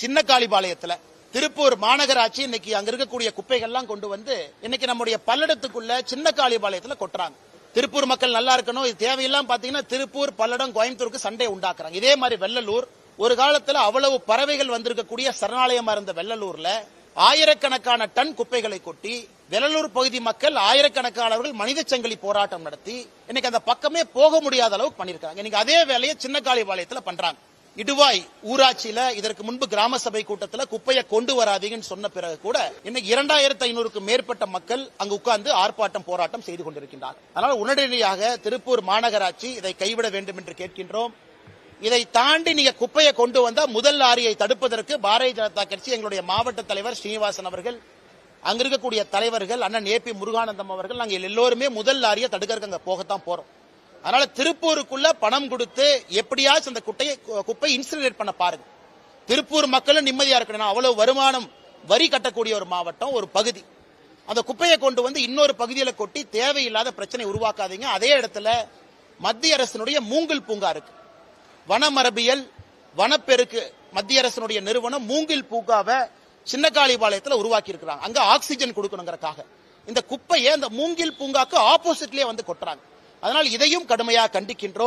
சின்ன காளிபாளையத்தில் திருப்பூர் மாநகராட்சி இன்னைக்கு அங்க இருக்கக்கூடிய குப்பைகள்லாம் கொண்டு வந்து இன்னைக்கு நம்முடைய பல்லடத்துக்குள்ள சின்ன காளிபாளையத்துல கொட்டுறாங்க. திருப்பூர் மக்கள் நல்லா இருக்கணும். இது தேவையெல்லாம் பாத்தீங்கன்னா திருப்பூர் பல்லடம் கோயம்புத்தூருக்கு சண்டை உண்டாக்குறாங்க. இதே மாதிரி வெள்ளலூர் ஒரு காலத்துல அவ்வளவு பறவைகள் வந்திருக்கக்கூடிய சரணாலயமா இருந்த வெள்ளலூர்ல ஆயிரக்கணக்கான டன் குப்பைகளை கொட்டி வெள்ளலூர் பகுதி மக்கள் ஆயிரக்கணக்கானவர்கள் மனித சங்கிலி போராட்டம் நடத்தி இன்னைக்கு அந்த பக்கமே போக முடியாத அளவுக்கு பண்ணிருக்காங்க இன்னைக்கு அதே வேலையை சின்ன காளிபாளையத்துல பண்றாங்க. இடுவாய் ஊராட்சியில இதற்கு முன்பு கிராம சபை கூட்டத்தில் குப்பையை கொண்டு வராதீங்கன்னு சொன்ன பிறகு கூட இன்னைக்கு இரண்டாயிரத்து ஐநூறுக்கு மேற்பட்ட மக்கள் அங்கு உட்கார்ந்து ஆர்ப்பாட்டம் போராட்டம் செய்து கொண்டிருக்கின்றார். அதனால உடனடியாக திருப்பூர் மாநகராட்சி இதை கைவிட வேண்டும் என்று கேட்கின்றோம். இதை தாண்டி நீங்க குப்பையை கொண்டு வந்தா முதல் லாரியை தடுப்பதற்கு பாரதிய ஜனதா கட்சி எங்களுடைய மாவட்ட தலைவர் ஸ்ரீனிவாசன் அவர்கள் அங்க இருக்கக்கூடிய தலைவர்கள் அண்ணன் ஏ பி முருகானந்தம் அவர்கள் நாங்கள் எல்லோருமே முதல் லாரியை தடுக்கிறதுக்கு அங்க போகத்தான் போறோம். அதனால திருப்பூருக்குள்ள பணம் கொடுத்து எப்படியாச்சும் அந்த குட்டையை குப்பை இன்சினரேட் பண்ண பாருங்க. திருப்பூர் மக்களும் நிம்மதியா இருக்கணும். அவ்வளவு வருமானம் வரி கட்டக்கூடிய ஒரு மாவட்டம் ஒரு பகுதி. அந்த குப்பையை கொண்டு வந்து இன்னொரு பகுதியில கொட்டி தேவையில்லாத பிரச்சனை உருவாக்காதீங்க. அதே இடத்துல மத்திய அரசினுடைய மூங்கில் பூங்கா இருக்கு. வனமரபியல் வனப்பெருக்கு மத்திய அரசினுடைய நிறுவனம் மூங்கில் பூங்காவை சின்னகாளிபாளையத்தில் உருவாக்கி இருக்கிறாங்க அங்க ஆக்சிஜன் கொடுக்கணுங்கிறக்காக. இந்த குப்பையை அந்த மூங்கில் பூங்காக்கு ஆப்போசிட்லயே வந்து கொட்டுறாங்க. அதனால் இதையும் கடுமையாக கண்டிக்கின்றோம்.